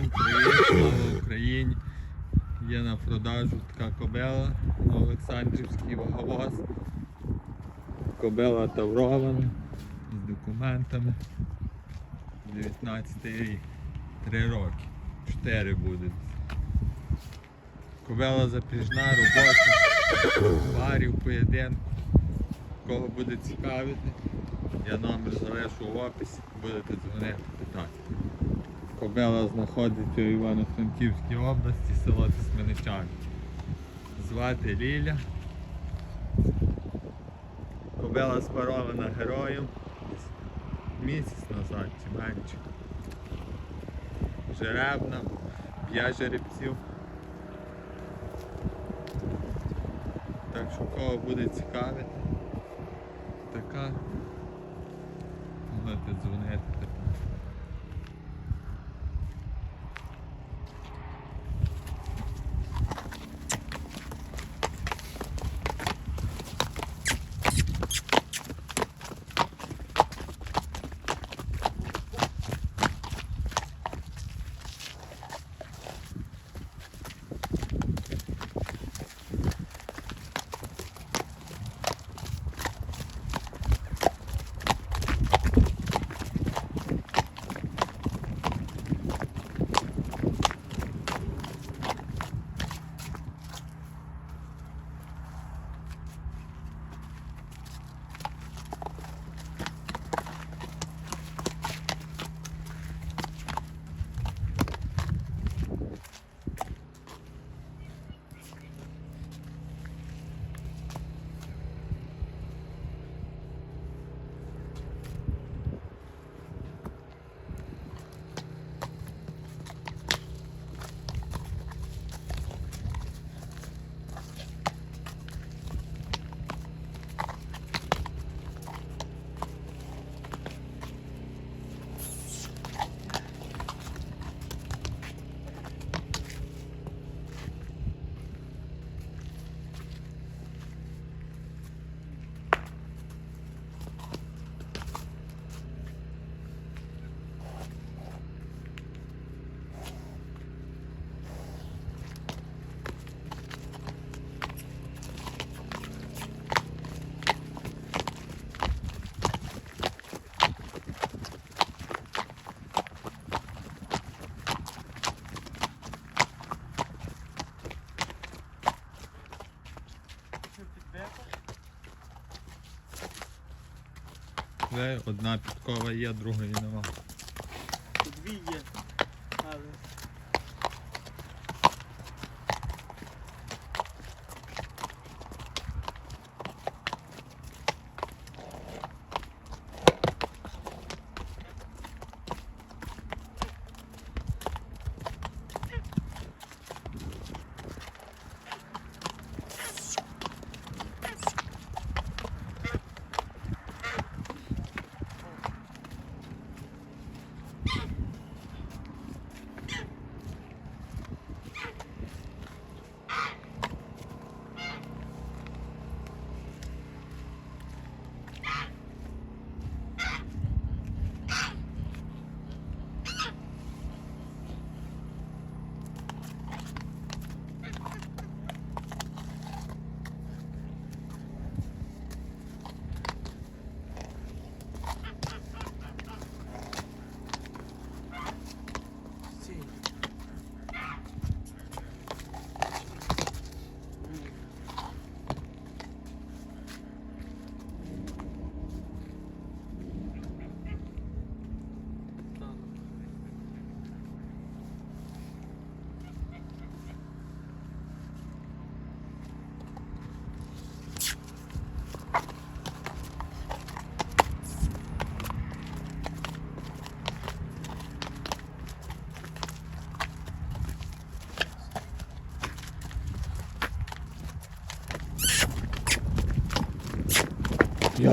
Всім привіт, слава Україні! Є на продажу така кобела на Олександрівський ваговоз. Кобела таврована з документами. 19 рік. 3 роки. 4 буде. Кобела запряжна, робоча, варів, поєдинку. Кого буде цікавити, я номер залишу в описі, будете дзвонити питати. Кобела знаходиться у Івано-Франківській області, село Тисменичани. Звати Ліля. Кобела спарована героєм місяць назад чи менше. Жеребна, б'є жеребців. Так що кого буде цікавити, така можете дзвонити одна підкова є, другої нема. Дві є.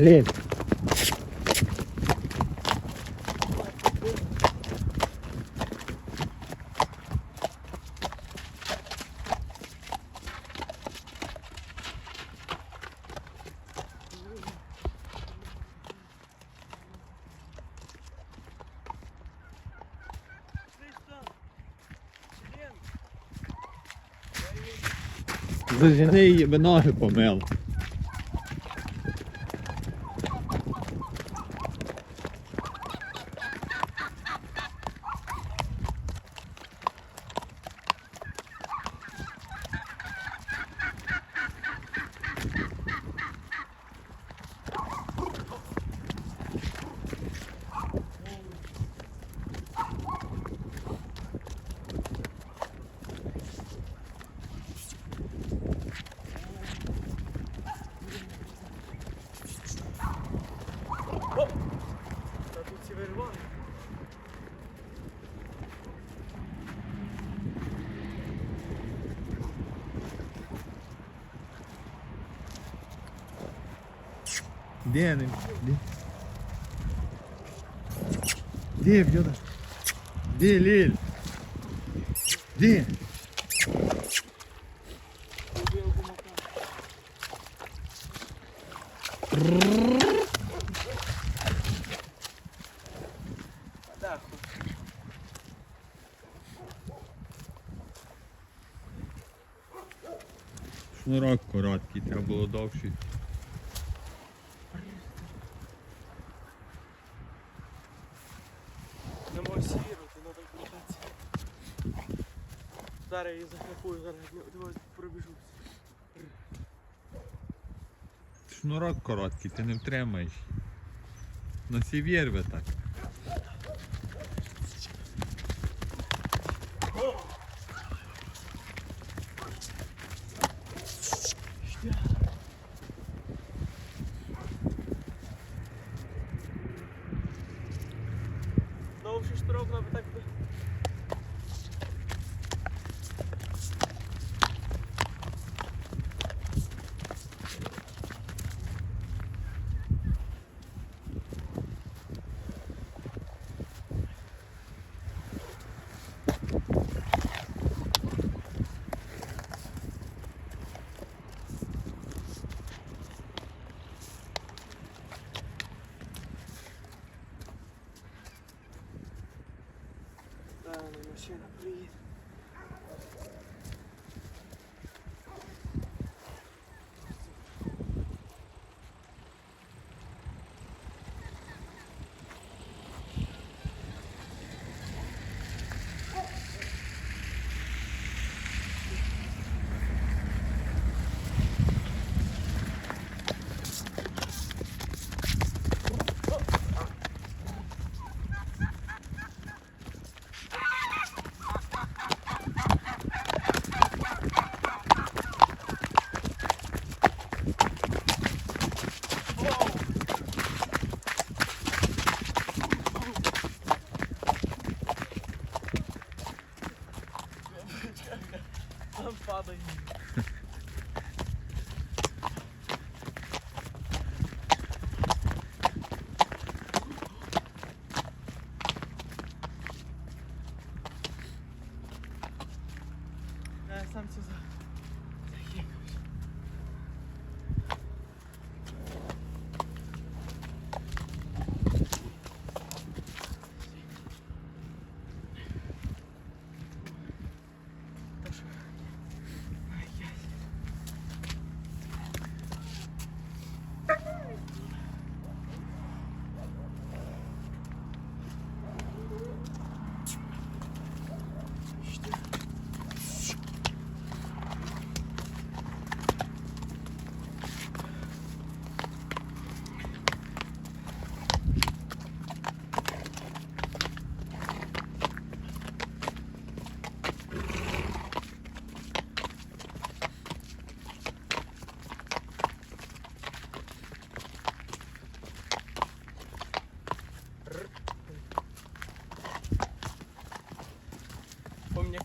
блин. Зажени її би ноги помил. Де не? Де? Де, бьода? Де, Ліль? Де? Шнурок короткий, треба було довший. Не можу сірувати, треба крутатися. Зараз її захлопую, зараз дивись, пробіжусь. Шнурок короткий, ти не втримаєш. На сівєр ви так. Довший штрок, треба так. би- trying to breathe.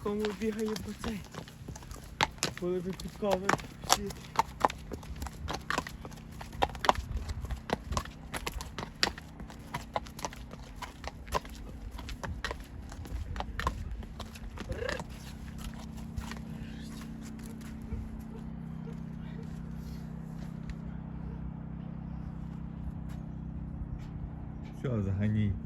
М'якому бігає по цей. Коли ви підкови всі. Все, заганій.